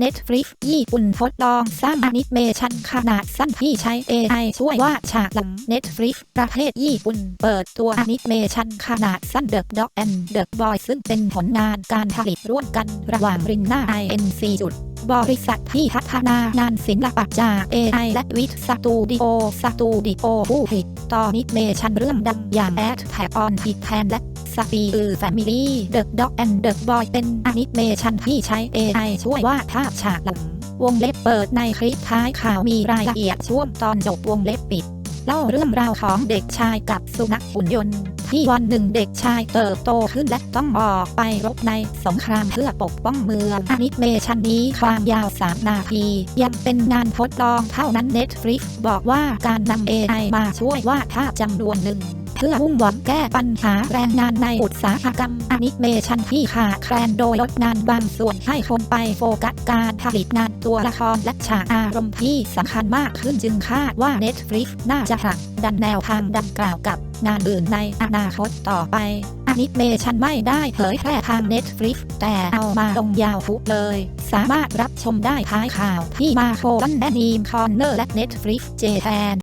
Netflix ญี่ปุ่นทดลองสร้างอนิเมชันขนาดสั้นที่ใช้ AI ช่วยวาดฉากหลัง Netflix ประเทศญี่ปุ่นเปิดตัวอนิเมชันขนาดสั้น The Dog and the Boy ซึ่งเป็นผลงานการผลิตร่วมกันระหว่างรินนา INC จุดบริษัทที่พัฒนางานศิลปะจาก AI และวิทสตูดิโอสตูดิโอผู้ผลิตต่ออนิเมชันเรื่องดังอย่าง At Tag on Titan และ สปีอือแฟมิลี่ The Dog and the Boy เป็นอนิเมชันที่ใช้ AI ช่วยวาดภาพฉากหลัง วงเล็บเปิดในคลิปท้ายข่าวมีรายละเอียดช่วงตอนจบวงเล็บปิด เล่าเรื่องราวของเด็กชายกับสุนัขหุ่นยนต์ ที่วันหนึ่งเด็กชายเติบโตขึ้นและต้องออกไปรบในสงครามเพื่อปกป้องเมืองอนิเมชันนี้ความยาว 3 นาที ยังเป็นงานทดลองเท่านั้น Netflix บอกว่าการนำ AI มาช่วยวาดภาพจำนวนหนึ่ง พื่อมุ่งหวังแก้ปัญหาแรงงานในอุตสาหกรรมอนิเมชันที่ขาดแคลนโดยลดงานบางส่วนให้คนไปโฟกัสการผลิตงานตัวละครและฉากอารมณ์ที่สำคัญมากขึ้นจึงคาดว่า Netflix น่าจะผลักดันแนวทางดังกล่าวกับงานอื่นในอนาคตต่อไปอนิเมชันไม่ได้เผยแพร่ทาง Netflix แต่เอามาลงยาวฟุกเลย สามารถรับชมได้ท้ายข่าวที่มาโคลันและนีมคอนเนอร์และ Netflix เจแทน